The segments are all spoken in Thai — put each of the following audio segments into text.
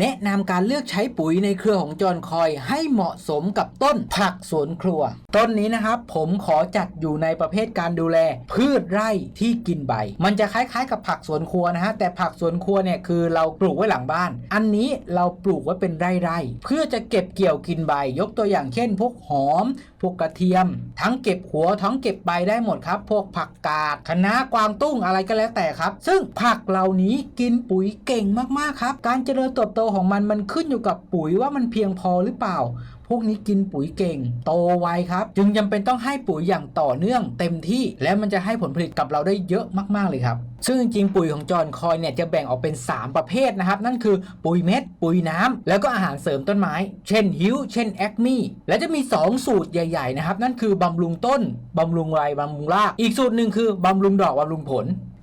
แนะนำการเลือกใช้ปุ๋ยในเครือของจอนคอยให้เหมาะสมกับต้นผักสวนครัว ต้นนี้นะครับผมขอจัดอยู่ในประเภทการดูแล พืชไร่ที่กินใบ มันจะคล้ายๆ กับผักสวนครัวนะฮะแต่ผักสวนครัวเนี่ยคือเราปลูกไว้หลังบ้าน อันนี้เราปลูกไว้เป็นไร่ๆเพื่อจะเก็บเกี่ยวกินใบ ยกตัวอย่างเช่น พวกหอม วกกระเทียม ทั้งเก็บหัวทั้งเก็บใบได้หมดครับ พวกผักกาดคะน้ากวางตุ้งอะไรก็แล้วแต่ครับ ซึ่งผักเหล่านี้กินปุ๋ยเก่งมากๆครับ การเจริญเติบโตของมันมันขึ้นอยู่กับปุ๋ยว่ามันเพียงพอหรือเปล่า พวกนี้กินปุ๋ยเก่ง โตไวครับ จึงจำเป็นต้องให้ปุ๋ยอย่างต่อเนื่องเต็มที่ และมันจะให้ผลผลิตกับเราได้เยอะมาก ๆ เลยครับ ซึ่งจริงๆปุ๋ยของจอห์นคอยเนี่ยจะแบ่งออกเป็น 3 ประเภทนะครับ นั่นคือปุ๋ยเม็ด ปุ๋ยน้ำแล้วก็อาหารเสริมต้นไม้ เช่นฮิวเช่นแอคมี่และจะมี 2 สูตรใหญ่ ๆ นะครับ นั่นคือบำรุงต้นบำรุงไรบำรุงราก อีกสูตรหนึ่งคือบำรุงดอกบำรุงผล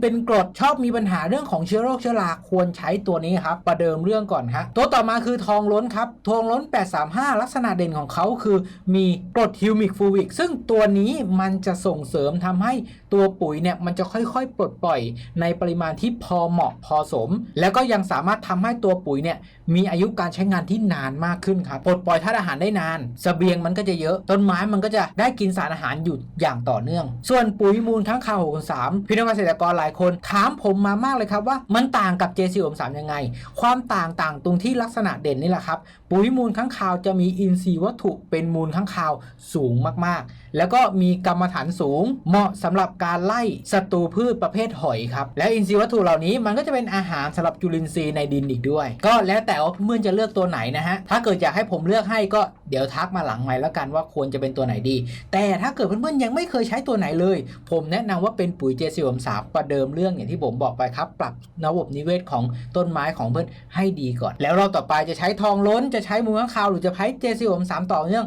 เป็นกรดชอบมีปัญหาเรื่องของเชื้อโรคเชื้อราควรใช้ตัวนี้ครับ ประเดิมเรื่องก่อนฮะตัวต่อมาคือทองล้นครับ ทองล้น 835 ลักษณะเด่นของเขาคือมีกรดฮิวมิกฟูวิกซึ่งตัวนี้มันจะส่งเสริมทำให้ ตัวปุ๋ยเนี่ยมันจะค่อยๆ ปลดปล่อยในปริมาณที่พอเหมาะพอสม แล้วก็ยังสามารถทำให้ตัวปุ๋ยเนี่ยมีอายุการใช้งานที่นานมากขึ้นครับปลดปล่อยธาตุอาหารได้นานสเสบียงมันก็จะเยอะ ต้นไม้มันก็จะได้กินสารอาหารอยู่อย่างต่อเนื่อง ส่วนปุ๋ยมูลข้างคาว603พี่น้องเกษตรกรหลายคนถามผมมามากเลยครับว่ามันต่างกับ JC 3ยังไง ความต่างต่างตรงที่ลักษณะเด่นนี่แหละครับปุ๋ยมูลข้างคาวจะมีอินทรีย์วัตถุเป็นมูลข้างคาวสูงมากๆแล้วก็มีกรรมฐานสูง เหมาะสำหรับการไล่ศัตรูพืชประเภทหอยครับ และอินทรีย์วัตถุเหล่านี้มันก็จะเป็นอาหารสำหรับจุลินทรีย์ในดินอีกด้วย ก็แล้วแต่ว่าเพื่อนจะเลือกตัวไหนนะฮะ ถ้าเกิดอยากให้ผมเลือกให้ก็เดี๋ยวทักมาหลังใหม่แล้วกันว่าควรจะเป็นตัวไหนดี แต่ถ้าเกิดเพื่อนๆยังไม่เคยใช้ตัวไหนเลย ผมแนะนำว่าเป็นปุ๋ยเจสิวมสามประเดิมเรื่องอย่างที่ผมบอกไปครับ ปรับระบบนิเวศของต้นไม้ของเพื่อนให้ดีก่อน แล้วเราต่อไปจะใช้ทองล้นจะใช้มูลข้างคาวหรือจะใช้เจสิวมสามต่อเนื่อง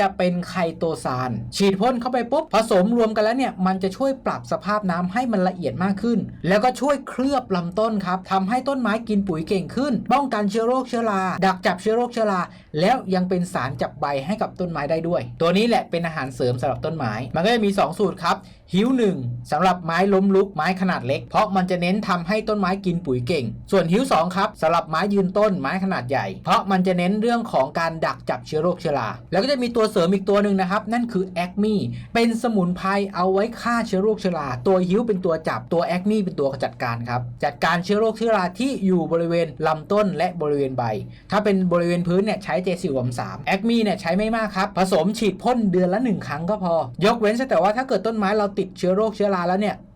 จะเป็นไคโตซาน ฉีดพ่นเข้าไปปุ๊บผสมรวมกันแล้วเนี่ยมันจะช่วยปรับสภาพน้ำให้มันละเอียดมากขึ้น แล้วก็ช่วยเคลือบลำต้นครับทำให้ต้นไม้กินปุ๋ยเก่งขึ้น ป้องกันเชื้อโรคเชื้อราดักจับเชื้อโรคเชื้อราแล้วยังเป็นสารจับใบให้กับต้นไม้ได้ด้วย ตัวนี้แหละเป็นอาหารเสริมสำหรับต้นไม้ มันก็จะมี 2 สูตรครับหิวหนึ่งสำหรับไม้ล้มลุกไม้ขนาดเล็ก เพราะมันจะเน้นทำให้ต้นไม้กินปุ๋ยเก่ง ส่วนหิวสองครับสำหรับไม้ยืนต้นไม้ขนาดใหญ่ เพราะมันจะเน้นเรื่องของการดักจับเชื้อโรคเชื้อราแล้วก็จะมีตัวเสริมอีกตัวหนึ่งนะครับ นั่นคือแอคมี่เป็นสมุนไพรเอาไว้ฆ่าเชื้อโรคเชื้อราตัวหิวเป็นตัวจับตัวแอคมี่เป็นตัวจัดการครับ จัดการเชื้อโรคเชื้อราที่อยู่บริเวณลำต้นและบริเวณใบ ถ้าเป็นบริเวณพื้นเนี่ยใช้เจสิวมสามแอคมี่เนี่ยใช้ไม่มากครับ ผสมฉีดพ่นเดือนละหนึ่งครั้งก็พอ ยกเว้นแต่ว่าถ้าเกิดต้นไม้เราติดเชื้อโรคเชื้อราแล้วเนี่ย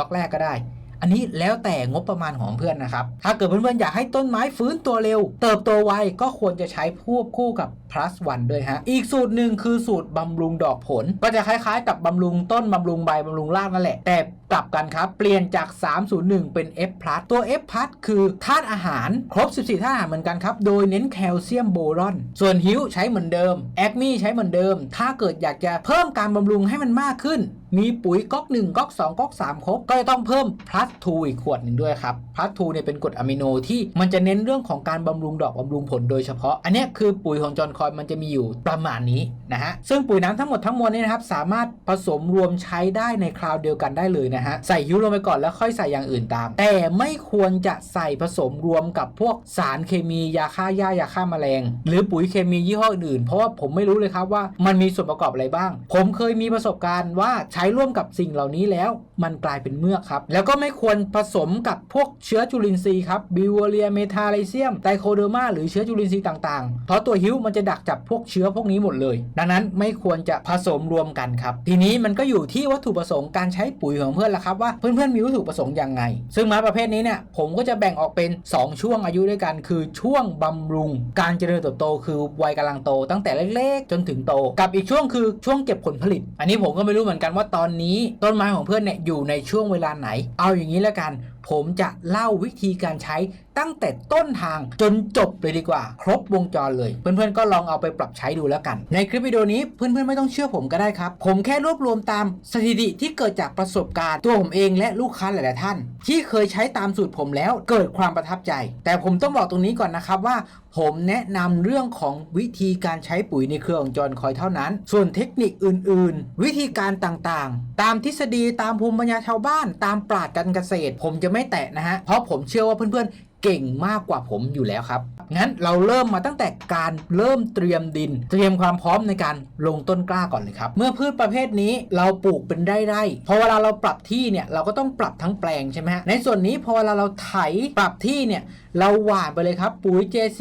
ก๊อกแรกก็ได้ อันนี้แล้วแต่งบประมาณของเพื่อนนะครับ ถ้าเกิดเพื่อนๆอยากให้ต้นไม้ฟื้นตัวเร็ว เติบโตไวก็ควรจะใช้ควบคู่กับ plus one ด้วยฮะ อีกสูตรหนึ่งคือสูตรบำรุงดอกผล ก็จะคล้ายๆ กับบำรุงต้นบำรุงใบบำรุงรากนั่นแหละ แต่ กลับกันครับ เปลี่ยนจาก 301 เป็น F plus ตัว F plus คือธาตุอาหารครบ 14ธาตุอาหารเหมือนกันครับ โดยเน้นแคลเซียมโบรอน ส่วนฮิวใช้เหมือนเดิมแอคมี่ใช้เหมือนเดิม ถ้าเกิดอยากจะเพิ่มการบำรุงให้มันมากขึ้น มีปุ๋ยก๊อก 1ก๊อก 2ก๊อก 3 ครบ ก็จะต้องเพิ่ม plus 2อีกขวดหนึ่งด้วยครับ plus 2เนี่ยเป็นกรดอะมิโนที่มันจะเน้นเรื่องของการบำรุงดอกบำรุงผลโดยเฉพาะ อันนี้คือปุ๋ยของจอห์นคอยมันจะมีอยู่ประมาณนี้นะฮะซึ่งปุ๋ยน้ำทั้งหมดทั้งมวลเนี่ยนะครับสามารถผสมรวมใช้ได้ในคราวเดียวกันได้เลยนะฮะใส่ฮิ้วลงไปก่อนแล้วค่อยใส่อย่างอื่นตาม แต่ไม่ควรจะใส่ผสมรวมกับพวกสารเคมียาฆ่าหญ้ายาฆ่าแมลง หรือปุ๋ยเคมียี่ห้ออื่นๆ เพราะว่าผมไม่รู้เลยครับว่ามันมีส่วนประกอบอะไรบ้าง ผมเคยมีประสบการณ์ว่าใช้ร่วมกับสิ่งเหล่านี้แล้วมันกลายเป็นเมือกครับ แล้วก็ไม่ควรผสมกับพวกเชื้อจุลินทรีย์ครับบิวเรียเมทาไลเซียมไตโคเดอร์มาหรือเชื้อจุลินทรีย์ต่างๆ เพราะตัวฮิ้วมันจะดักจับพวกเชื้อพวกนี้หมดเลย ดังนั้นไม่ควรจะผสมรวมกันครับ ทีนี้มันก็อยู่ที่วัตถุประสงค์การใช้ปุ๋ยของเพื่อนล่ะครับว่าเพื่อนๆมีวัตถุประสงค์ยังไง ซึ่งไม้ประเภทนี้เนี่ยผมก็จะแบ่งออกเป็น 2 ช่วงอายุด้วยกัน คือช่วงบำรุง การเจริญเติบโต คือวัยกำลังโต ตั้งแต่เล็กๆ จนถึงโต กับอีกช่วงคือช่วงเก็บผลผลิต อันนี้ผมก็ไม่รู้เหมือนกันว่าตอนนี้ต้นไม้ของเพื่อนเนี่ยอยู่ในช่วงเวลาไหน เอาอย่างนี้แล้วกันผมจะเล่าวิธีการใช้ตั้งแต่ต้นทางจนจบเลยดีกว่า ครบวงจรเลย เพื่อนๆก็ลองเอาไปปรับใช้ดูแล้วกัน ในคลิปวิดีโอนี้เพื่อนๆไม่ต้องเชื่อผมก็ได้ครับ ผมแค่รวบรวมตามสถิติที่เกิดจากประสบการณ์ตัวผมเองและลูกค้าหลายๆท่าน ที่เคยใช้ตามสูตรผมแล้วเกิดความประทับใจ แต่ผมต้องบอกตรงนี้ก่อนนะครับว่าผมแนะนำเรื่องของวิธีการใช้ปุ๋ยในเครือของจอนคอยเท่านั้น ส่วนเทคนิคอื่น ๆ วิธีการต่างๆ ตามทฤษฎีตามภูมิปัญญาชาวบ้าน ตามปราชญ์การเกษตร ผมจะไม่แตะนะฮะ เพราะผมเชื่อว่าเพื่อนๆ เก่งมากกว่าผมอยู่แล้วครับ งั้นเราเริ่มมาตั้งแต่การเริ่มเตรียมดิน เตรียมความพร้อมในการลงต้นกล้าก่อนเลยครับ เมื่อพืชประเภทนี้เราปลูกเป็นไร่ๆพอเวลาเราปรับที่เนี่ยเราก็ต้องปรับทั้งแปลงใช่ไหมฮะ ในส่วนนี้พอเวลาเราไถปรับที่เนี่ยเราหว่านไปเลยครับปุ๋ย JC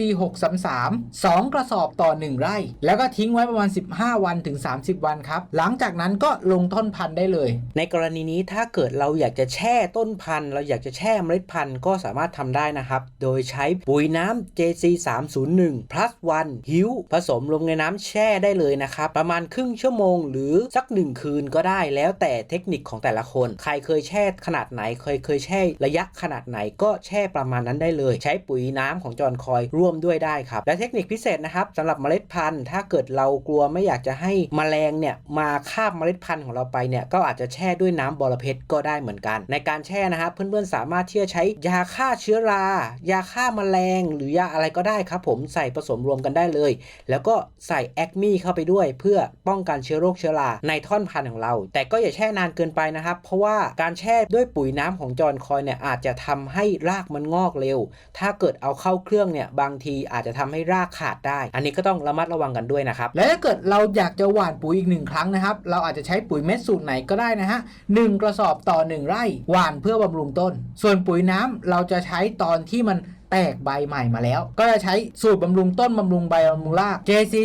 633 2 กระสอบต่อ 1 ไร่ แล้วก็ทิ้งไว้ประมาณ 15 วันถึง 30 วันครับ หลังจากนั้นก็ลงต้นพันธุ์ได้เลย ในกรณีนี้ถ้าเกิดเราอยากจะแช่ต้นพันธุ์ เราอยากจะแช่เมล็ดพันธุ์ก็สามารถทำได้นะนะครับ โดยใช้ปุ๋ยน้ำ JC 301 plus 1หิวผสมลงในน้ำแช่ได้เลยนะครับ ประมาณครึ่งชั่วโมงหรือสักหนึ่งคืนก็ได้แล้วแต่เทคนิคของแต่ละคน ใครเคยแช่ขนาดไหน เคยเคยแช่ระยะขนาดไหนก็แช่ประมาณนั้นได้เลย ใช้ปุ๋ยน้ำของจอนคอยร่วมด้วยได้ครับ และเทคนิคพิเศษนะครับสำหรับเมล็ดพันธุ์ ถ้าเกิดเรากลัวไม่อยากจะให้แมลงเนี่ยมาคาบเมล็ดพันธุ์ของเราไปเนี่ยก็อาจจะแช่ด้วยน้ำบอระเพ็ดก็ได้เหมือนกัน ในการแช่นะครับเพื่อนๆสามารถที่จะใช้ยาฆ่าเชื้อรายาฆ่าแมลงหรือยาอะไรก็ได้ครับผมใส่ผสมรวมกันได้เลย แล้วก็ใส่แอคมีเข้าไปด้วย เพื่อป้องกันเชื้อโรคเชื้อราในท่อนพันธุ์ของเรา แต่ก็อย่าแช่นานเกินไปนะครับ เพราะว่าการแช่ด้วยปุ๋ยน้ำของจอนคอยเนี่ยอาจจะทำให้รากมันงอกเร็ว ถ้าเกิดเอาเข้าเครื่องเนี่ยบางทีอาจจะทำให้รากขาดได้ อันนี้ก็ต้องระมัดระวังกันด้วยนะครับและถ้าเกิดเราอยากจะหว่านปุ๋ยอีกหนึ่งครั้งนะครับเราอาจจะใช้ปุ๋ยเม็ดสูตรไหนก็ได้นะฮะหนึ่งกระสอบต่อ 1 ไร่หว่านเพื่อบำรุงต้น ส่วนปุ๋ยน้ำเราจะใช้ตอนที่มันแตกใบใหม่มาแล้ว ก็จะใช้สูตรบำรุงต้นบำรุงใบบำรุงราก JC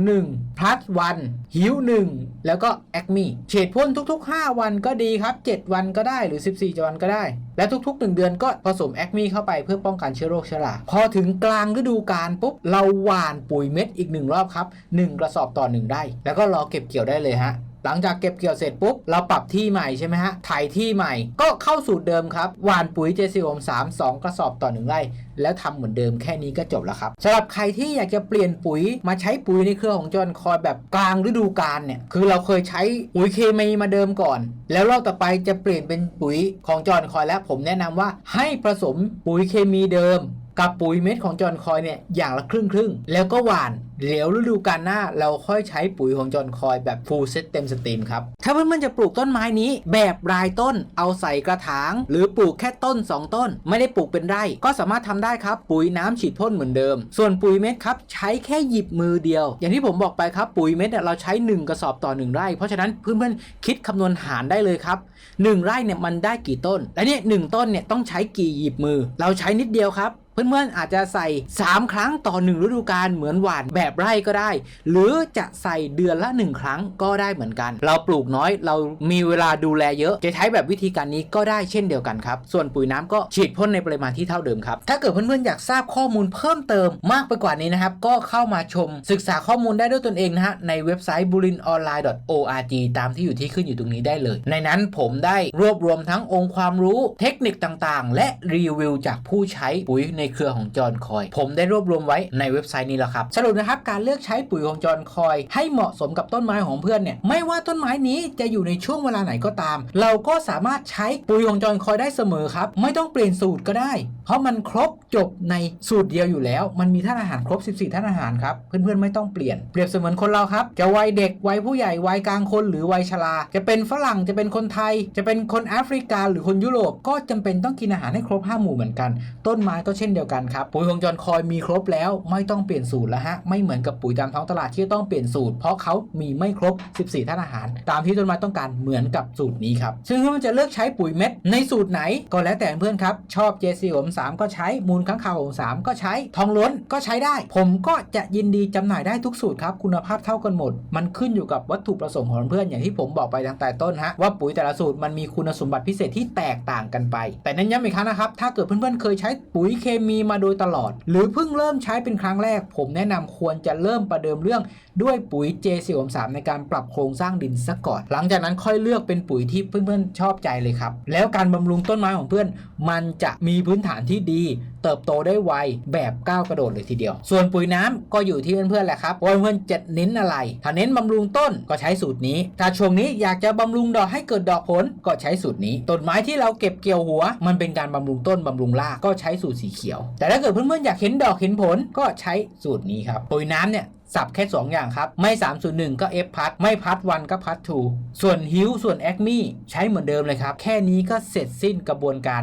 301 plus 1หิว1แล้วก็ Acme เฉดพ่นทุก ๆ 5 วันก็ดีครับ 7 วันก็ได้หรือ 14 วันก็ได้ และทุกๆ 1 เดือนก็ผสม Acme เข้าไปเพื่อป้องกันเชื้อโรคเชื้อราพอถึงกลางฤดูกาลปุ๊บ เราหว่านปุ๋ยเม็ดอีก 1 รอบครับ 1 กระสอบต่อ 1 ได้ แล้วก็รอเก็บเกี่ยวได้เลยฮะ หลังจากเก็บเกี่ยวเสร็จปุ๊บ เราปรับที่ใหม่ใช่ไหมฮะถ่ายที่ใหม่ก็เข้าสูตรเดิมครับหว่านปุ๋ยเจสิโอม3 2 กระสอบต่อ 1 ไร่ แล้วทำเหมือนเดิมแค่นี้ก็จบแล้วครับสำหรับใครที่อยากจะเปลี่ยนปุ๋ยมาใช้ปุ๋ยในเครือของจอห์นคอยแบบกลางฤดูกาลเนี่ยคือเราเคยใช้ปุ๋ยเคมีมาเดิมก่อน แล้วรอบต่อไปจะเปลี่ยนเป็นปุ๋ยของจอห์นคอยแล้วผมแนะนำว่าให้ผสมปุ๋ยเคมีเดิมกับปุ๋ยเม็ดของจอห์นคอยเนี่ยอย่างละครึ่งครึ่งแล้วก็หว่าน เดี๋ยวฤดูกาลหน้าเราค่อยใช้ปุ๋ยของจอนคอยแบบฟูลเซตเต็มสตรีมครับ ถ้าเพื่อนๆจะปลูกต้นไม้นี้ แบบรายต้นเอาใส่กระถาง หรือปลูกแค่ต้น 2 ต้น ไม่ได้ปลูกเป็นไร่ ก็สามารถทำได้ครับ ปุ๋ยน้ำฉีดพ่นเหมือนเดิม ส่วนปุ๋ยเม็ดครับใช้แค่หยิบมือเดียว อย่างที่ผมบอกไปครับปุ๋ยเม็ดเราใช้ 1 กระสอบต่อ 1 ไร่ เพราะฉะนั้นเพื่อนๆคิดคำนวณหารได้เลยครับ1ไร่เนี่ยมันได้กี่ต้นและเนี่ยหนึ่งต้นเนี่ยต้องใช้กี่หยิบมือ เราใช้นิดเดียวครับ เพื่อนๆอาจจะใส่ 3 ครั้งต่อ 1 ฤดูกาลเหมือนหวานแบบไร่ก็ได้ หรือจะใส่เดือนละ 1 ครั้งก็ได้เหมือนกัน เราปลูกน้อยเรามีเวลาดูแลเยอะ จะใช้แบบวิธีการนี้ก็ได้เช่นเดียวกันครับ ส่วนปุ๋ยน้ำก็ฉีดพ่นในปริมาณที่เท่าเดิมครับ ถ้าเกิดเพื่อนๆอยากทราบข้อมูลเพิ่มเติมมากไปกว่านี้นะครับ ก็เข้ามาชมศึกษาข้อมูลได้ด้วยตนเองนะฮะในเว็บไซต์ bulinonline.org ตามที่อยู่ที่ขึ้นอยู่ตรงนี้ได้เลย ในนั้นผมได้รวบรวมทั้งองค์ความรู้เทคนิคต่างๆ และรีวิวจากผู้ใช้ปุ๋ยในเครือของจอห์นคอย ผมได้รวบรวมไว้ในเว็บไซต์นี้แล้วครับ สรุปนะครับการเลือกใช้ปุ๋ยของจอห์นคอย ให้เหมาะสมกับต้นไม้ของเพื่อนเนี่ยไม่ว่าต้นไม้นี้จะอยู่ในช่วงเวลาไหนก็ตาม เราก็สามารถใช้ปุ๋ยของจอห์นคอยได้เสมอครับไม่ต้องเปลี่ยนสูตรก็ได้ เพราะมันครบจบในสูตรเดียวอยู่แล้ว มันมีท่านอาหารครบ 14ท่านอาหารครับเพื่อนๆไม่ต้องเปลี่ยนเปรียบเสมือนคนเราครับจะวัยเด็กวัยผู้ใหญ่วัยกลางคนหรือวัยชราจะเป็นฝรั่งจะเป็นคนไทย จะเป็นคนแอฟริกาหรือคนยุโรปก็จำเป็นต้องกินอาหารให้ครบ5หมู่เหมือนกัน ต้นไม้ก็เช่นเดียวกันครับปุ๋ยของจอห์นคอยมีครบแล้วไม่ต้องเปลี่ยนสูตรแล้วฮะไม่เหมือนกับปุ๋ยตามท้องตลาดที่ต้องเปลี่ยนสูตร เพราะเขามีไม่ครบ 14ท่านอาหาร ตามที่ต้นไม้ต้องการเหมือนกับสูตรนี้ครับซึ่งมันจะเลือกใช้ปุ๋ยเม็ดในสูตรไหนก็แล้วแต่เพื่อนครับชอบ JC ผม3ก็ใช้มูลค้างคาวผม3ก็ใช้ทองล้นก็ใช้ได้ ผมก็จะยินดีจำหน่ายได้ทุกสูตรครับคุณภาพเท่ากันหมด มันขึ้นอยู่กับวัตถุประสงค์ของเพื่อนอย่างที่ผมบอกไปตั้งแต่ต้นฮะว่าปุ๋ยแต่ละสูตรมันมีคุณสมบัติพิเศษที่แตกต่างกันไป แต่นั้นย้ำอีกครั้งนะครับถ้าเกิดเพื่อนๆเคยใช้ปุ๋ยเคมมีมาโดยตลอด หรือเพิ่งเริ่มใช้เป็นครั้งแรก ผมแนะนำควรจะเริ่มประเดิมเรื่องด้วยปุ๋ย J43 ในการปรับโครงสร้างดินซะก่อน หลังจากนั้นค่อยเลือกเป็นปุ๋ยที่เพื่อนๆชอบใจเลยครับ แล้วการบำรุงต้นไม้ของเพื่อน มันจะมีพื้นฐานที่ดี เติบโตได้ไวแบบก้าวกระโดดเลยทีเดียว ส่วนปุ๋ยน้ำก็อยู่ที่เพื่อนๆแหละครับว่าเพื่อนๆจะเน้นอะไร ถ้าเน้นบำรุงต้นก็ใช้สูตรนี้ ถ้าช่วงนี้อยากจะบำรุงดอกให้เกิดดอกผลก็ใช้สูตรนี้ต้นไม้ที่เราเก็บเกี่ยวหัว มันเป็นการบำรุงต้นบำรุงรากก็ใช้สูตรสีเขียวแต่ถ้าเกิดเพื่อนๆอยากเห็นดอกเห็นผลก็ใช้สูตรนี้ครับปุ๋ยน้ำเนี่ยสับแค่ 2 อย่างครับ ไม่ 301 ก็ F พัดไม่พัดวันก็พัดทูส่วนฮิวส่วนแอคมี่ใช้เหมือนเดิมเลยครับ แค่นี้ก็เสร็จสิ้นกระบวนการ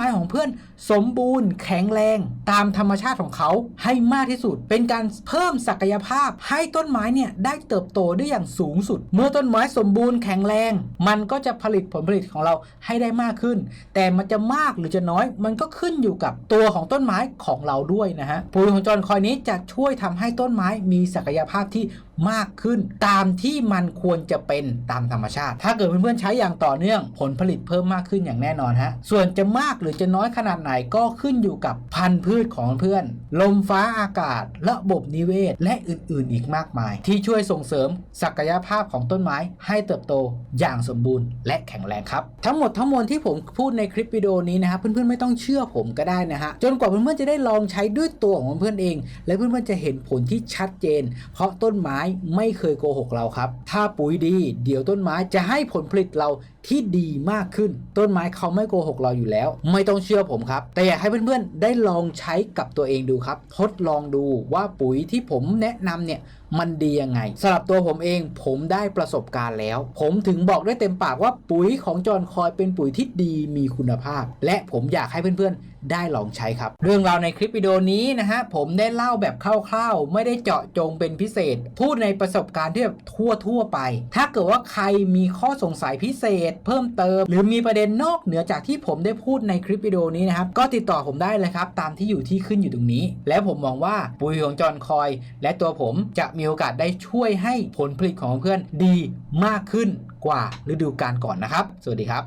้ของเพื่อน สมบูรณ์แข็งแรงตามธรรมชาติของเขาให้มากที่สุด เป็นการเพิ่มศักยภาพให้ต้นไม้เนี่ยได้เติบโตได้อย่างสูงสุด เมื่อต้นไม้สมบูรณ์แข็งแรง มันก็จะผลิตผลผลิตของเราให้ได้มากขึ้น แต่มันจะมากหรือจะน้อย มันก็ขึ้นอยู่กับตัวของต้นไม้ของเราด้วยนะฮะปุ๋ยของจอนคอยนี้จะช่วยทำให้ต้นไม้มีศักยภาพที่มากขึ้น ตามที่มันควรจะเป็นตามธรรมชาติ ถ้าเกิดเพื่อนๆใช้อย่างต่อเนื่องผลผลิตเพิ่มมากขึ้นอย่างแน่นอนฮะส่วนจะมากหรือจะน้อยขนาดไหนก็ขึ้นอยู่กับพันธุ์พืชของเพื่อน ลมฟ้าอากาศ ระบบนิเวศ และอื่นๆ อีกมากมาย ที่ช่วยส่งเสริมศักยภาพของต้นไม้ให้เติบโตอย่างสมบูรณ์ และแข็งแรงครับ ทั้งหมดทั้งมวลที่ผมพูดในคลิปวิดีโอนี้นะครับเพื่อนๆไม่ต้องเชื่อผมก็ได้นะฮะจนกว่าเพื่อนๆจะได้ลองใช้ด้วยตัวของเพื่อนเอง และเพื่อนๆจะเห็นผลที่ชัดเจน เพราะต้นไม้ไม่เคยโกหกเราครับ ถ้าปุ๋ยดี เดี๋ยวต้นไม้จะให้ผลผลิตเราที่ดีมากขึ้น ต้นไม้เขาไม่โกหกเราอยู่แล้ว ไม่ต้องเชื่อผมครับแต่อยากให้เพื่อนๆ ได้ลองใช้กับตัวเองดูครับ ทดลองดูว่าปุ๋ยที่ผมแนะนำเนี่ยมันดียังไงสำหรับตัวผมเองผมได้ประสบการณ์แล้ว ผมถึงบอกได้เต็มปากว่าปุ๋ยของจอนคอยเป็นปุ๋ยที่ดีมีคุณภาพ และผมอยากให้เพื่อนๆ ได้ลองใช้ครับ เรื่องราวในคลิปวิดีโอนี้นะฮะผมได้เล่าแบบคร่าวๆ ไม่ได้เจาะจงเป็นพิเศษ พูดในประสบการณ์ที่แบบทั่วๆไป ถ้าเกิดว่าใครมีข้อสงสัยพิเศษ เพิ่มเติม หรือมีประเด็นนอกเหนือจากที่ผมได้พูดในคลิปวิดีโอนี้นะครับก็ติดต่อผมได้เลยครับตามที่อยู่ที่ขึ้นอยู่ตรงนี้ และผมมองว่าปุ๋ยของจอนคอย และตัวผมจะมีโอกาสได้ช่วยให้ผลผลิตของเพื่อนดีมากขึ้นกว่าฤดูกาลก่อนนะครับ สวัสดีครับ